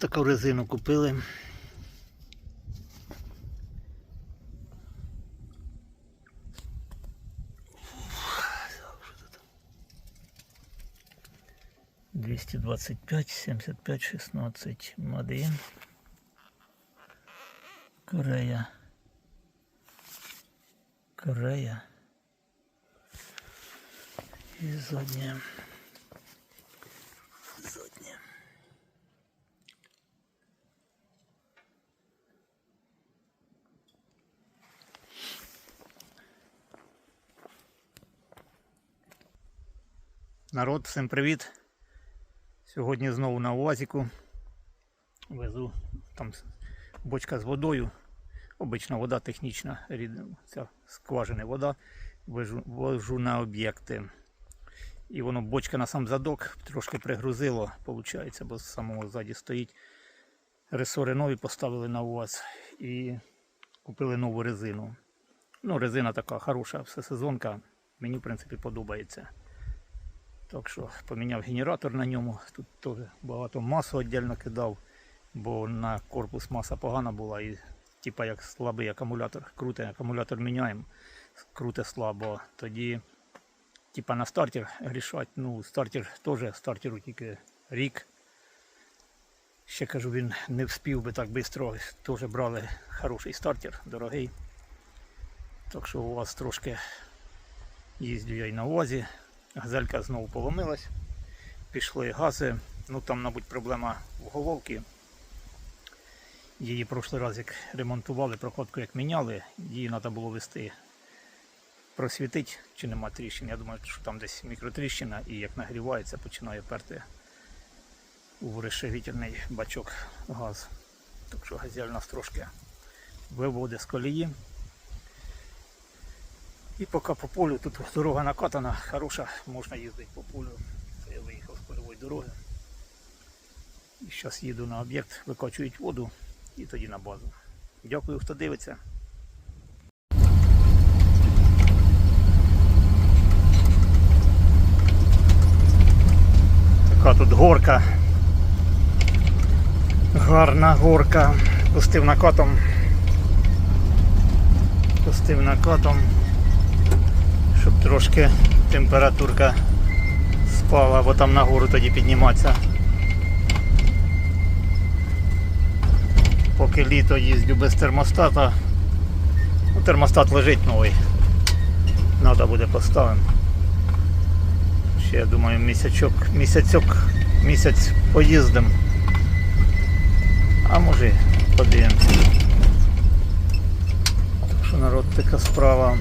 таку резину купили. Двести двадцать пять, семьдесят пять, шестнадцать. Мадин. Корея. Корея. І. Задня. Народ, всім привіт. Сьогодні знову на УАЗіку. Везу там бочка з водою. Обична вода технічна, ця скважина вода. Вожу, вожу на об'єкти. І воно бочка на сам задок трошки пригрузило, виходить, бо з самого ззаді стоїть. Ресори нові поставили на УАЗ і купили нову резину. Ну, резина така хороша, всесезонка. Мені, в принципі, подобається. Так що поміняв генератор на ньому. Тут теж багато масу віддільно кидав, бо на корпус маса погана була і типа як слабий акумулятор. Крутий акумулятор міняємо, круте слабо. Тоді типа на стартер рішать. Ну, стартер теж стартеру тільки рік. Ще кажу, він не вспів би так швидко. Теж брали хороший стартер, дорогий. Так що у вас трошки їздю я й на УАЗі. Газелька знову поломилась. Пішли гази. Ну там, мабуть, проблема в головці. Її прошлий раз як ремонтували, прокладку як міняли, її треба було вести просвітити, чи нема тріщин. Я думаю, що там десь мікротріщина і як нагрівається, починає перти у розширительний бачок газ. Так що газель нас трошки виводить з колії. І поки по полю, тут дорога накатана, хороша, можна їздити по полю. Це я виїхав з польової дороги. І зараз їду на об'єкт, викачують воду і тоді на базу. Дякую, хто дивиться. Така тут горка. Гарна горка. Пустив накатом. Пустив накатом трошки температурка спала, бо там нагору тоді підніматися. Поки літо їздю без термостата. Ну, термостат лежить новий. Треба буде поставити. Ще я думаю місячок, місяцьок, місяць поїздим. А може й подивимося. Так що народ така справа.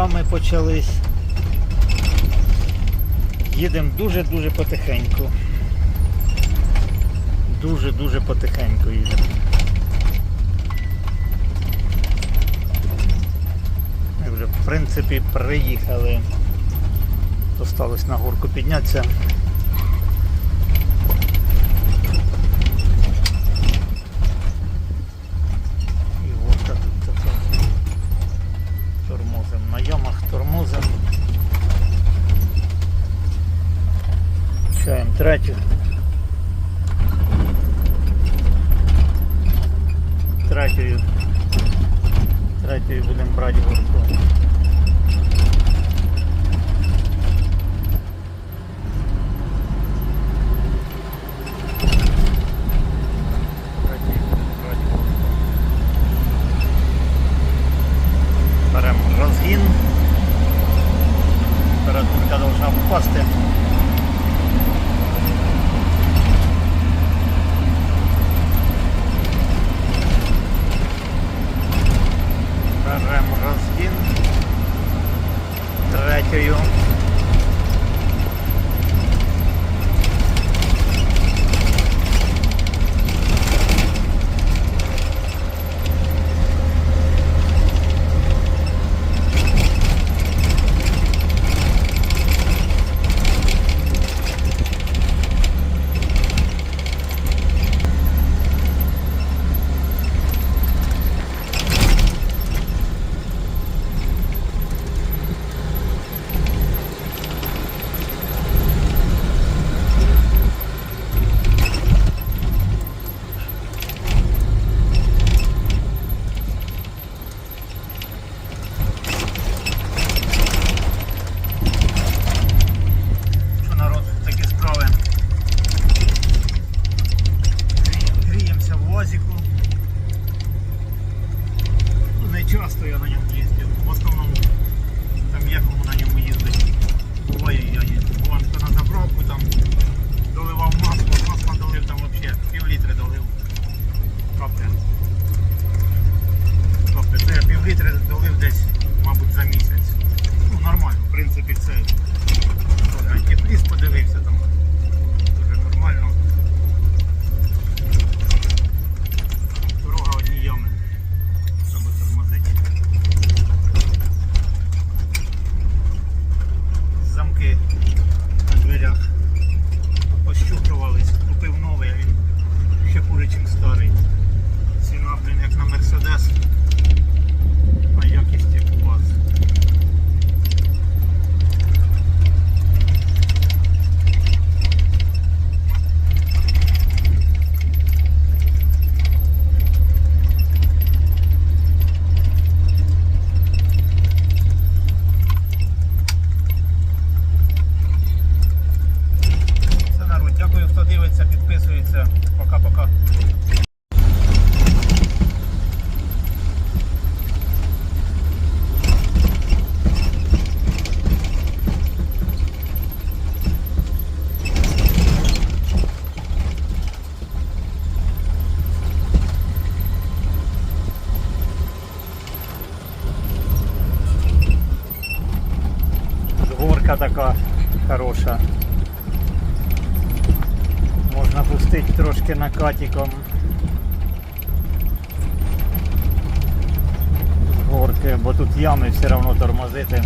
Ями почались. Їдемо дуже-дуже потихеньку. Дуже-дуже потихеньку їдемо. Ми вже в принципі приїхали. Осталось на горку піднятися. І горка тут така. Тормозим на ямах, тормозим. Чаємо третю. Третьою. Третьою будемо брати горку. Третьою будемо брати горку. Беремо розгін. Температурка должна впасти. Беремо розгін. Третьою. Така хороша. Можна пустити трошки накатиком. Горки, бо тут ями все одно тормозити.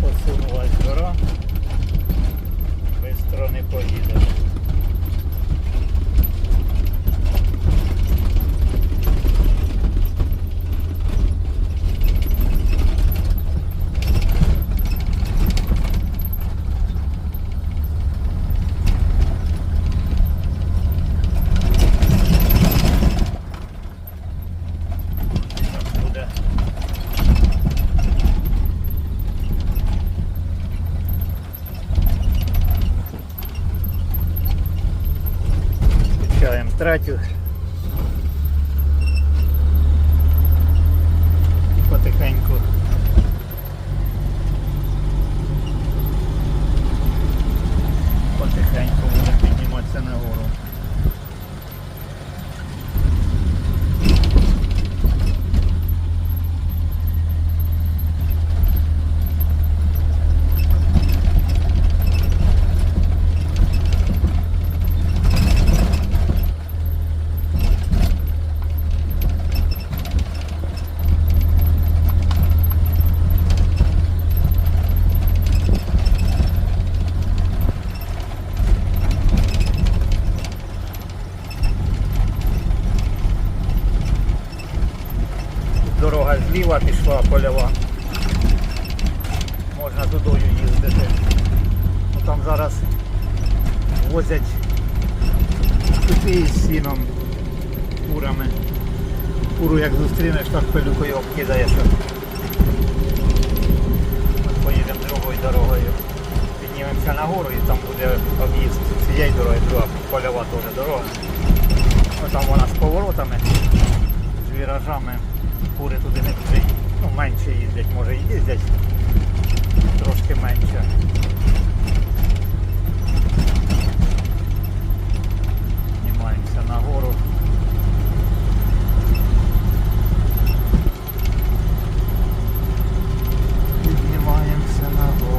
Посунулась гора. Бистро не поїдеш. Зараз буде Включаємо третю. Потихеньку. Потихеньку будемо підніматися нагору. Тут Дорога пішла польова. Можна тудою їздити. Ну, Там зараз возять кути із сіном, курами. Куру як зустрінеш, так пилюкою обкидаєш. Поїдемо другою дорогою. Піднімемося нагору і там буде об'їзд цієї дороги, друга польова теж дорога. Ось там вона з поворотами, з віражами. Кури туди не дуже ну, менше їздять, може і їздять трошки менше. Піднімаємося нагору. Піднімаємося нагору.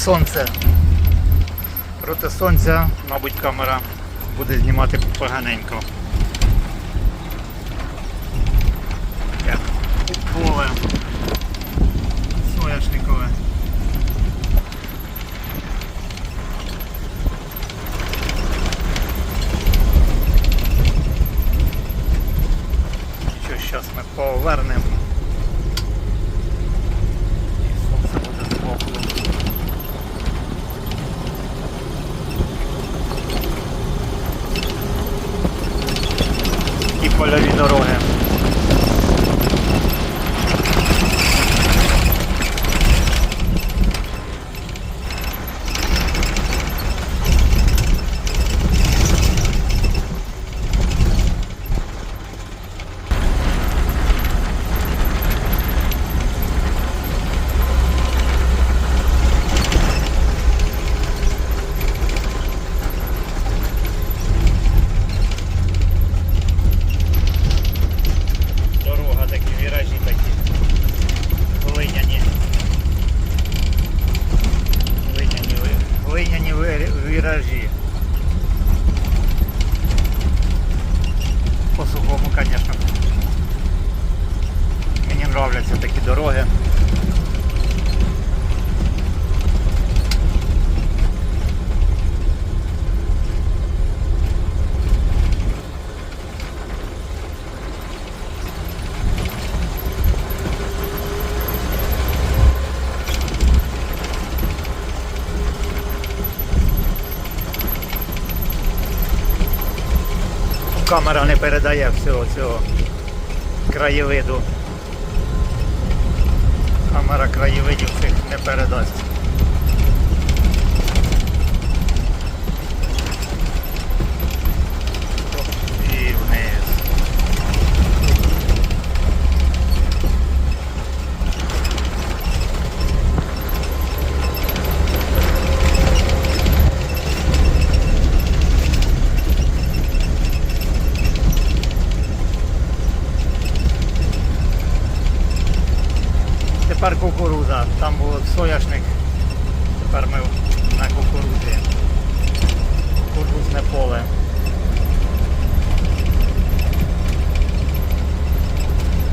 сонце. Проти сонця, мабуть, камера буде знімати поганенько. Як поле соняшникове. І польові дороги. Камера не передає всього цього краєвиду. Камера краєвидів цих не передасть. І вниз. Тепер кукуруза. Там був соняшник. Тепер ми на кукурузі. Кукурузне поле.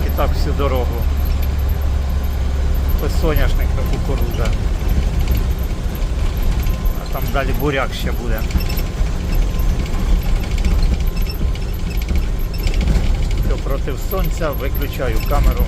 І так всю дорогу. Ось соняшник та кукуруза. А там далі буряк ще буде. Все проти сонця, виключаю камеру.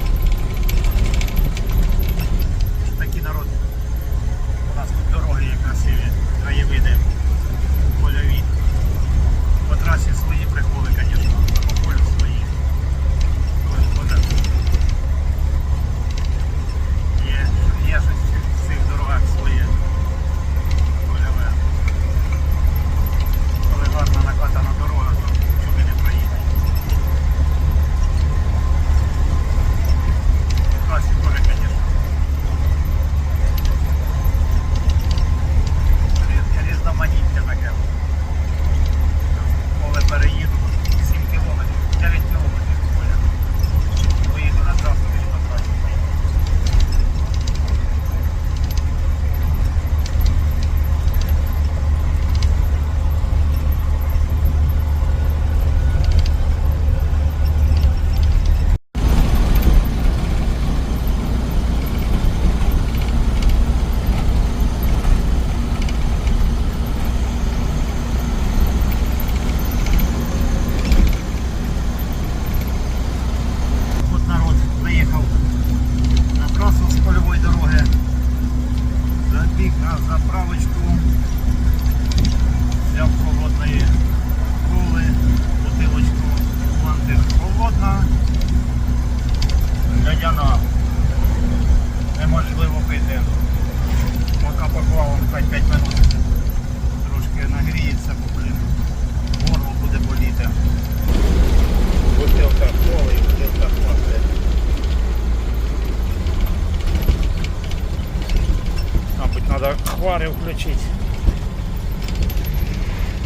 Хвари.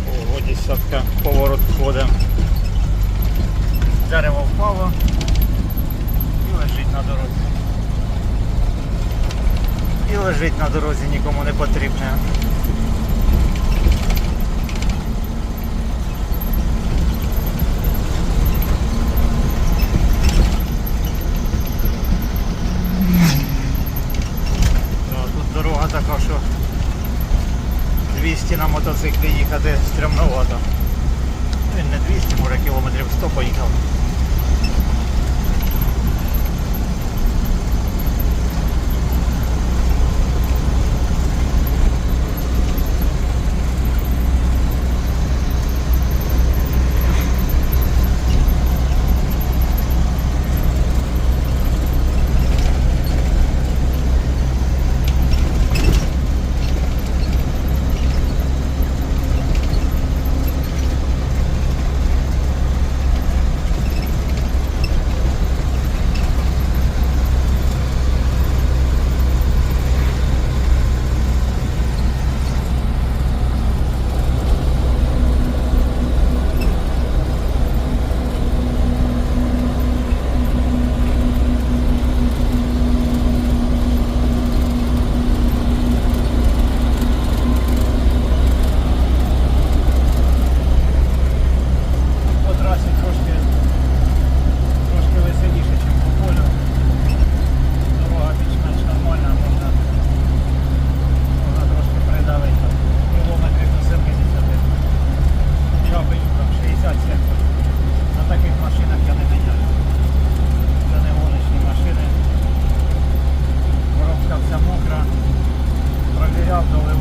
Ого, десятка поворот входить. Дерево впало і лежить на дорозі. І лежить на дорозі, нікому не потрібне. Да, Тут дорога така, що 200 на мотоциклі їхати стрімновато. Він не 200, може кілометрів 100 поїхав. job, though.